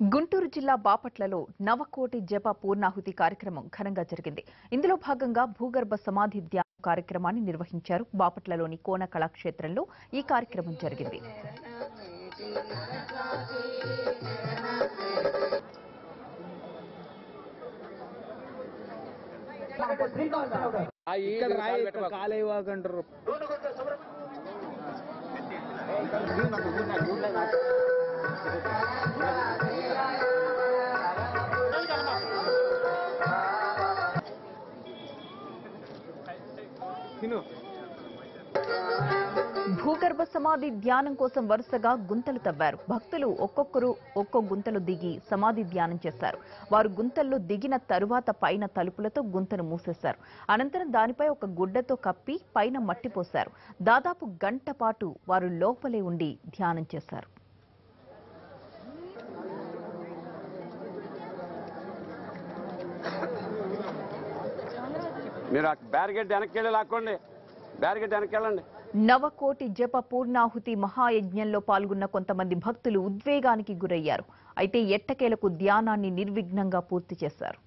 గుంటూరు జిల్లా బాపట్లలో నవకోటి జప పూర్ణాహుతి కార్యక్రమం ఘనంగా జరిగింది. ఇందులో భాగంగా భూగర్భ సమాధి ధ్యానం కార్యక్రమాన్ని నిర్వహించారు. బాపట్లలోని కోన కళాక్షేత్రంలో ఈ కార్యక్రమం జరిగింది. ఇక్కడ భూగర్భ సమాధి ధ్యానం కోసం వరుసగా గుంతలు తవ్వారు. భక్తులు ఒక్కొక్కరు ఒక్కో గుంతలు దిగి సమాధి ధ్యానం చేశారు వారు గుంతల్లో దిగిన తరువాత పైన తలుపులతో గుంతను మూసేశారు అనంతరం దానిపై ఒక గుడ్డతో కప్పి పైన మట్టిపోశారు దాదాపు గంట పాటు వారు లోపలే ఉండి ధ్యానం చేశారు మీరు బ్యారిగేట్ వెనక్కి వెళ్ళి లాక్కోండి. బ్యారిగేట్ వెనక్కి వెళ్ళండి. నవకోటి జప పూర్ణాహుతి మహాయజ్ఞంలో పాల్గొన్న కొంతమంది భక్తులు ఉద్వేగానికి గురయ్యారు. అయితే ఎట్టకేలకు ధ్యానాన్ని నిర్విఘ్నంగా పూర్తి చేశారు.